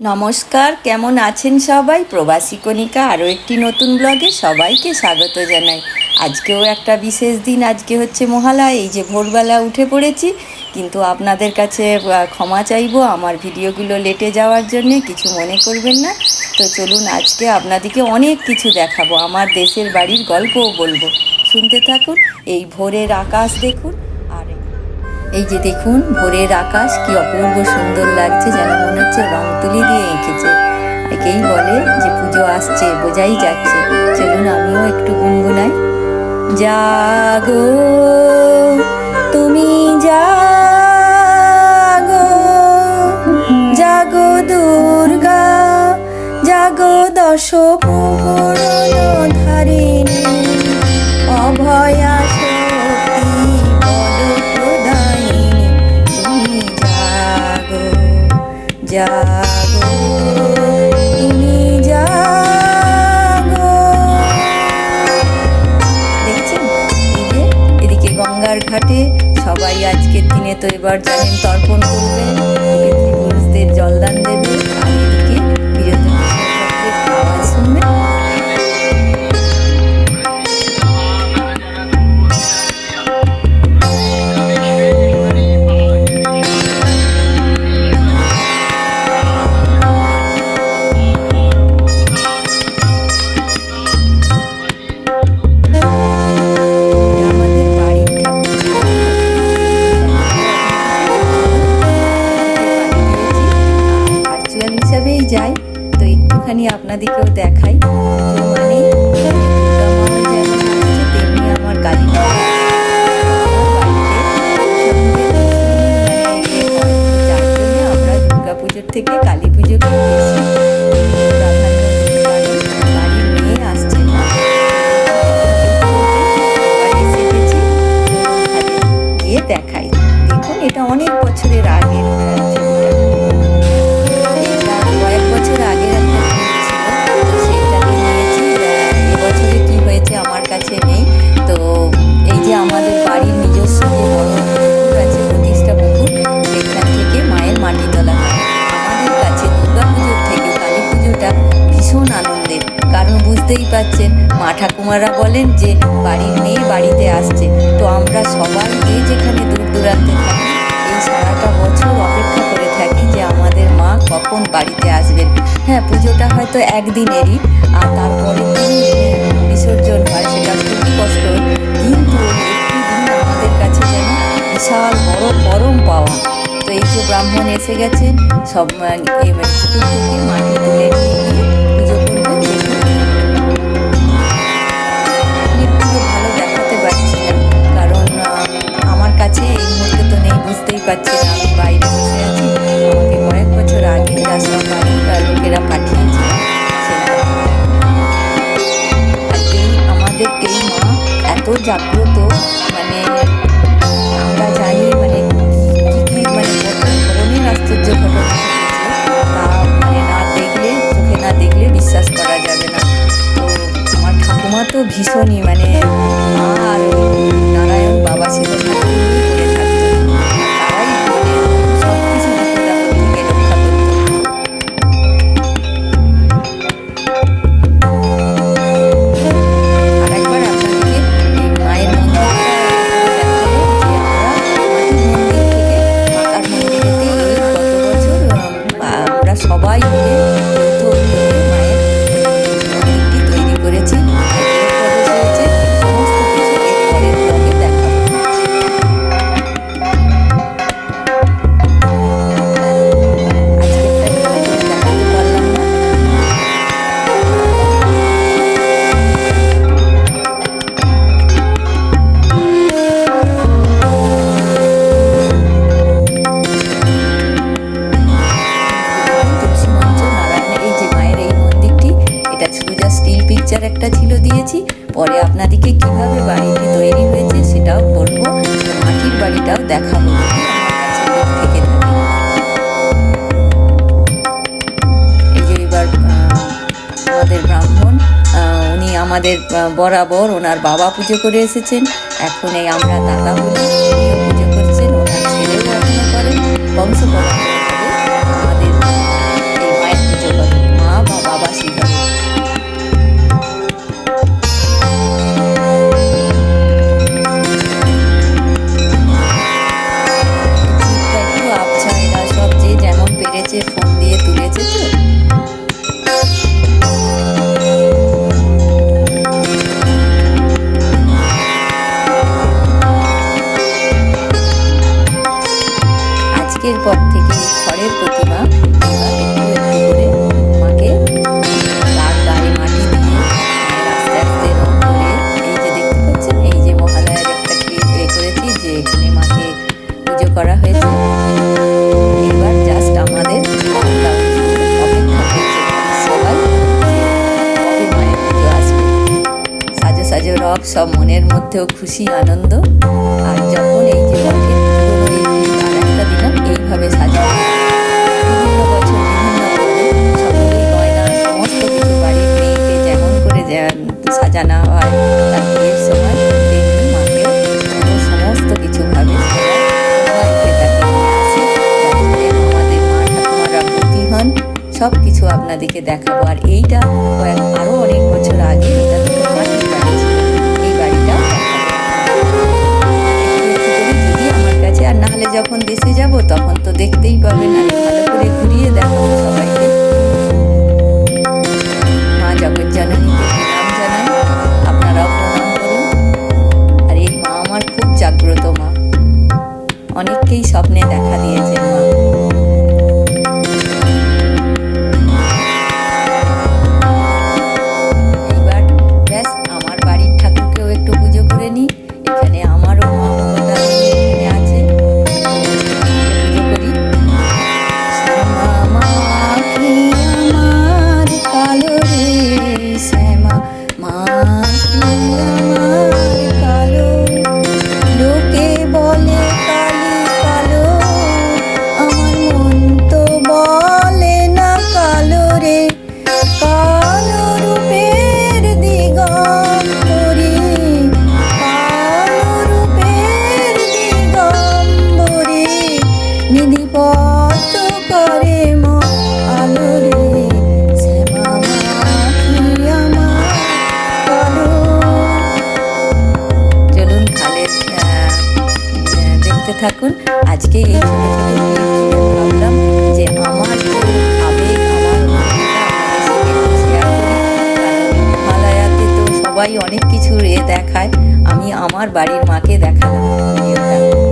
নমস্কার, কেমন আছেন সবাই? প্রবাসী কণিকা, আরও একটি নতুন ব্লগে সবাইকে স্বাগত জানাই। আজকেও একটা বিশেষ দিন, আজকে হচ্ছে মহালয়া, এই যে ভোরবেলা উঠে পড়েছি, কিন্তু আপনাদের কাছে ক্ষমা চাইব, আমার ভিডিওগুলো লেটে যাওয়ার জন্যে কিছু মনে করবেন না। তো চলুন আজকে আপনাদেরকে অনেক কিছু দেখাবো, আমার দেশের বাড়ির গল্পও বলব। শুনতে থাকুন, এই ভোরের আকাশ দেখুন এই যে দেখুন, ভোরের আকাশ কি অপূর্ব সুন্দর লাগছে, যেন মনে হচ্ছে রং তুলি দিয়ে এঁকেছে। একেই বলে যে পুজো আসছে, বোঝাই যাচ্ছে। চলুন আমিও একটু গুনগুনাই। জাগো, তুমি জাগো জাগো দুর্গা, জাগো দশ ধারিণী অভয়া জাগো তুমি জাগো দেখছেন এদিকে গঙ্গার ঘাটে সবাই আজকের দিনে তো এবার জানেন তর্পণ করবে ঠাকুমারা বলেন যে, বাড়ির মেয়ে বাড়িতে আসছে। তো আমরা সবাই যে যেখানে দূর দূরান্তে থাকি, এই সারাটা বছর অপেক্ষা করে থাকি যে আমাদের মা কখন বাড়িতে আসবেন। হ্যাঁ পুজোটা হয়তো একদিনেরই, আর তারপরে বিসর্জন হয়, সেটা খুবই কষ্ট। কিন্তু একটি দিন আমাদের কাছে যেন বিশাল বড় পরম পাওয়া। তো এই যে ব্রাহ্মণ এসে গেছেন সব এই মাটি তুলে নিয়ে নেই বুঝতেই পারছি না পরে আপনাদেরকে কীভাবে বাড়িটি তৈরি হয়েছে সেটাও বলব। মাটির বাড়িটাও দেখাবো। আমাদের ব্রাহ্মণ উনি আমাদের বরাবর ওনার বাবা পুজো করে এসেছেন। এখন এই আমরা দাদা পুজো করছেন, ওনার ছেলেও করেন, বংশ সব সব মনের মধ্যেও খুশি, আনন্দ। আর যখন এই যে একটা দিলাম, এইভাবে সাজানো সমস্ত কিছু বাড়ির মেয়েকে যেমন করে সাজানা থাকুন। আজকে এই যে আমার হিমালয়াতে তো সবাই অনেক কিছু রে দেখায়। আমি আমার বাড়ির মাকে দেখালাম।